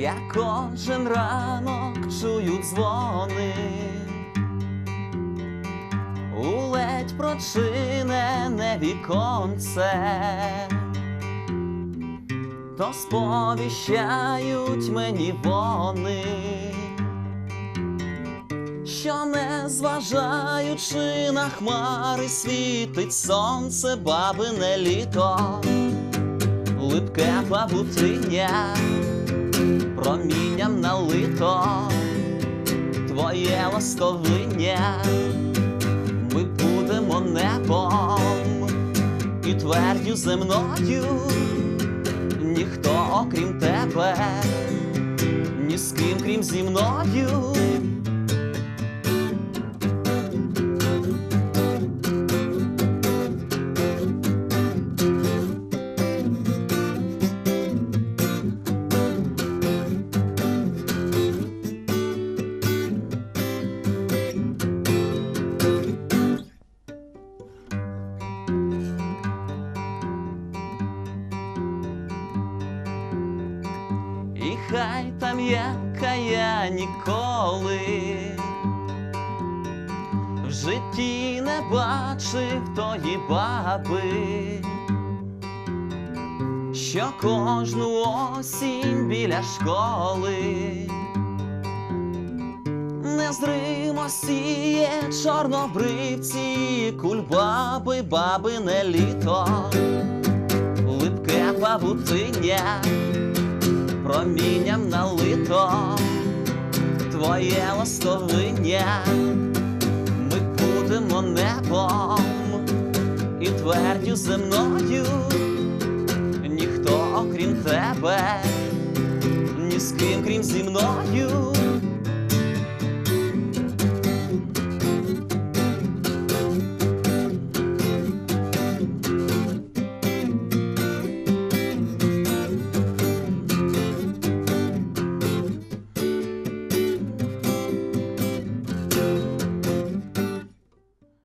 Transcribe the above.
Я кожен ранок чую дзвони, у ледь прочинене віконце, то сповіщають мені вони, що не зважаючи на хмари, світить сонце, бабине літо, липке павутиння промінням налито. Твоє ластовиння, ми будемо небом і твердю земною, ніхто окрім тебе, ні з ким крім зі мною. Хай там яка я ніколи в житті не бачив тої баби, що кожну осінь біля школи незримо сіє чорнобривці, кульбаби, бабине літо, липке павутиння промінням налито. Твоє ластовиння, ми будемо небом і твердю земною, ніхто окрім тебе, ні з ким крім зі мною.